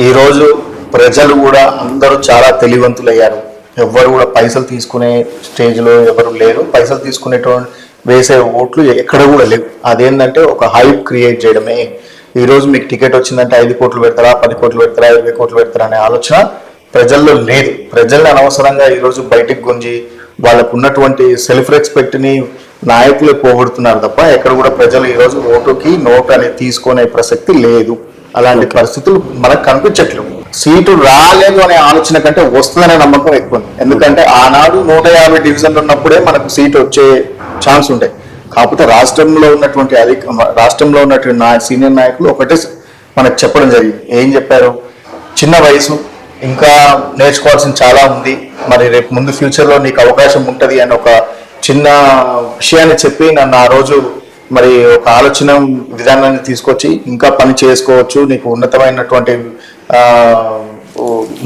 ఈరోజు ప్రజలు కూడా అందరూ చాలా తెలివంతులయ్యారు. ఎవ్వరు కూడా పైసలు తీసుకునే స్టేజ్లో ఎవరు లేరు. పైసలు తీసుకునేటువంటి వేసే ఓట్లు ఎక్కడ కూడా లేవు. అదేంటంటే ఒక హైప్ క్రియేట్ చేయడమే. ఈరోజు మీకు టికెట్ వచ్చిందంటే ఐదు కోట్లు పెడతారా పది కోట్లు పెడతారా ఇరవై కోట్లు పెడతారా అనే ఆలోచన ప్రజల్లో లేదు. ప్రజల్ని అనవసరంగా ఈరోజు బయటికి గుంజి వాళ్ళకు ఉన్నటువంటి సెల్ఫ్ రెస్పెక్ట్ని నాయకులే పోగొడుతున్నారు తప్ప ఎక్కడ కూడా ప్రజలు ఈరోజు ఓటుకి నోటు అనేది తీసుకునే ప్రసక్తి లేదు. అలాంటి పరిస్థితులు మనకు కనిపించట్లేవు సీటు రాలేదు అనే ఆలోచన కంటే వస్తుందనే నమ్మకం ఎక్కువ ఉంది. ఎందుకంటే ఆనాడు నూట యాభై డివిజన్లు ఉన్నప్పుడే మనకు సీట్ వచ్చే ఛాన్స్ ఉంటాయి కాకపోతే రాష్ట్రంలో ఉన్నటువంటి అధిక రాష్ట్రంలో ఉన్నటువంటి నా సీనియర్ నాయకులు ఒకటే మనకు చెప్పడం జరిగింది. ఏం చెప్పారు? చిన్న వయసు ఇంకా నేర్చుకోవాల్సిన చాలా ఉంది. మరి రేపు ముందు ఫ్యూచర్లో నీకు అవకాశం ఉంటుంది అని ఒక చిన్న విషయాన్ని చెప్పి నన్ను ఆ రోజు మరి ఒక ఆలోచన విధానాన్ని తీసుకొచ్చి ఇంకా పని చేసుకోవచ్చు నీకు ఉన్నతమైనటువంటి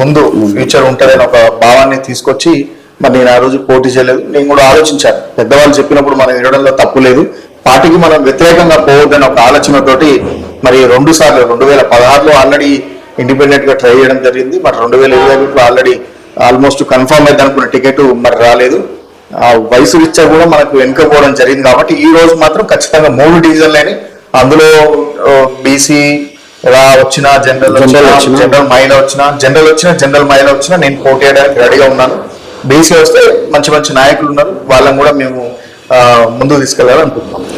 ముందు ఫ్యూచర్ ఉంటుందని ఒక భావాన్ని తీసుకొచ్చి మరి నేను ఆ రోజు పోటీ చేయలేదు. నేను కూడా ఆలోచించాను. పెద్దవాళ్ళు చెప్పినప్పుడు మనం వినడంలో తప్పు లేదు. పార్టీకి మనం వ్యతిరేకంగా పోవద్దని ఒక ఆలోచనతోటి మరి రెండు సార్లు రెండు వేల పదహారులో ఆల్రెడీ ఇండిపెండెంట్గా ట్రై చేయడం జరిగింది. మరి రెండు వేల ఇరవై ఆల్రెడీ ఆల్మోస్ట్ కన్ఫర్మ్ అయింది అనుకున్న టికెట్ మరి రాలేదు. ఆ వయసు రీత్యా కూడా మనకు వెనుకపోవడం జరిగింది కాబట్టి ఈ రోజు మాత్రం ఖచ్చితంగా మూడు డివిజన్లని అందులో బీసీ రా వచ్చిన జనరల్ వచ్చిన. జనరల్ మహిళ వచ్చిన జనరల్ వచ్చిన జనరల్ మహిళ వచ్చినా నేను పోటీ చేయడానికి రెడీగా ఉన్నాను. బీసీ వస్తే మంచి మంచి నాయకులు ఉన్నారు. వాళ్ళని కూడా మేము ముందుకు తీసుకెళ్ళాలనుకుంటున్నాం.